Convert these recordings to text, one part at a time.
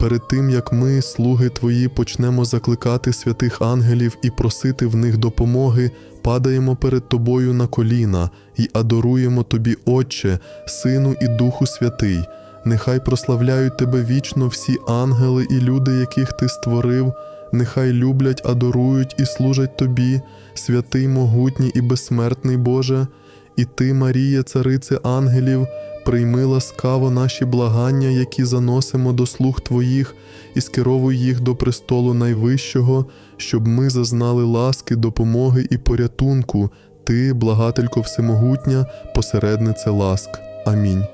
Перед тим як ми, слуги Твої, почнемо закликати святих ангелів і просити в них допомоги, падаємо перед Тобою на коліна і адоруємо Тобі, Отче, Сину і Духу Святий. Нехай прославляють Тебе вічно всі ангели і люди, яких Ти створив, нехай люблять, адорують і служать Тобі, святий, могутній і безсмертний Боже, і Ти, Марія, царице ангелів, прийми ласкаво наші благання, які заносимо до слуг Твоїх, і скеровуй їх до престолу Найвищого, щоб ми зазнали ласки, допомоги і порятунку, Ти, благателько всемогутня, посереднице ласк. Амінь.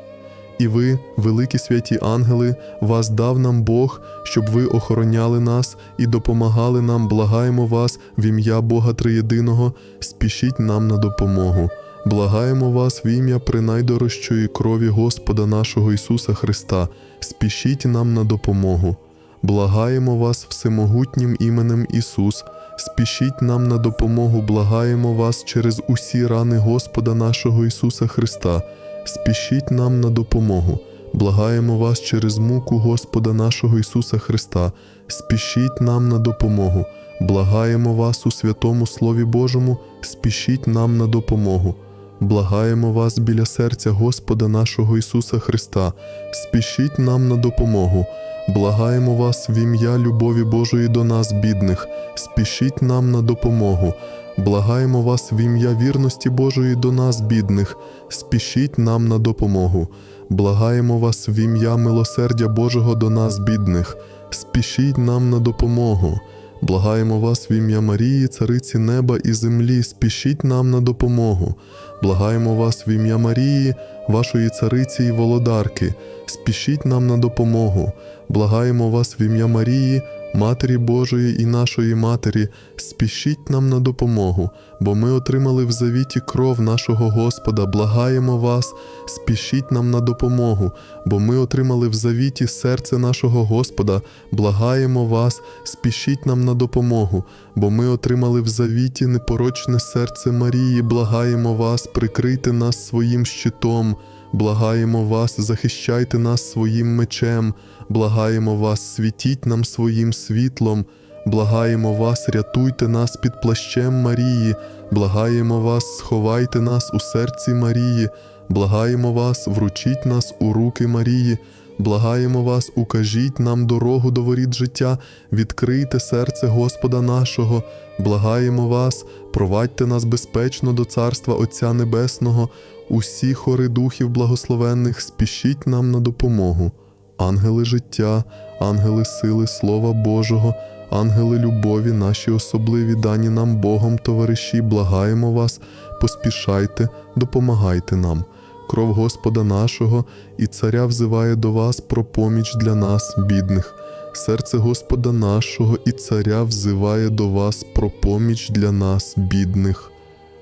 І ви, великі святі ангели, вас дав нам Бог, щоб ви охороняли нас і допомагали нам, благаємо вас в ім'я Бога Триєдиного, спішіть нам на допомогу. Благаємо вас в ім'я принайдорожчої крові Господа нашого Ісуса Христа, спішіть нам на допомогу. Благаємо вас всемогутнім іменем Ісус, спішіть нам на допомогу, благаємо вас через усі рани Господа нашого Ісуса Христа, спішіть нам на допомогу. Благаємо вас через муку Господа нашого Ісуса Христа, спішіть нам на допомогу. Благаємо вас у святому Слові Божому, спішіть нам на допомогу. Благаємо вас біля серця Господа нашого Ісуса Христа, спішіть нам на допомогу. Благаємо вас в ім'я любові Божої до нас, бідних, спішіть нам на допомогу. Благаємо вас в ім'я вірності Божої до нас, бідних, спішіть нам на допомогу. Благаємо вас в ім'я милосердя Божого до нас, бідних, спішіть нам на допомогу. Благаємо вас в ім'я Марії, Цариці неба і землі, спішіть нам на допомогу. Благаємо вас в ім'я Марії, вашої цариці і володарки, спішіть нам на допомогу. Благаємо вас в ім'я Марії, Матері Божої і нашої Матері, спішіть нам на допомогу, бо ми отримали в завіті кров нашого Господа, благаємо вас, спішіть нам на допомогу, бо ми отримали в завіті серце нашого Господа, благаємо вас, спішіть нам на допомогу, бо ми отримали в завіті непорочне серце Марії, благаємо вас, прикрийте нас своїм щитом. Благаємо вас, захищайте нас своїм мечем, благаємо вас, світіть нам своїм світлом, благаємо вас, рятуйте нас під плащем Марії, благаємо вас, сховайте нас у серці Марії, благаємо вас, вручіть нас у руки Марії, благаємо вас, укажіть нам дорогу до воріт життя, відкрийте серце Господа нашого, благаємо вас, провадьте нас безпечно до Царства Отця Небесного. Усі хори духів благословенних спішіть нам на допомогу. Ангели життя, ангели сили Слова Божого, ангели любові, наші особливі дані нам Богом, товариші, благаємо вас, поспішайте, допомагайте нам. Кров Господа нашого і Царя взиває до вас про поміч для нас, бідних. Серце Господа нашого і Царя взиває до вас про поміч для нас, бідних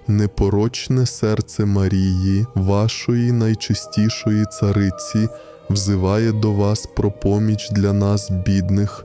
непорочне серце Марії, вашої найчистішої цариці, взиває до вас про поміч для нас, бідних.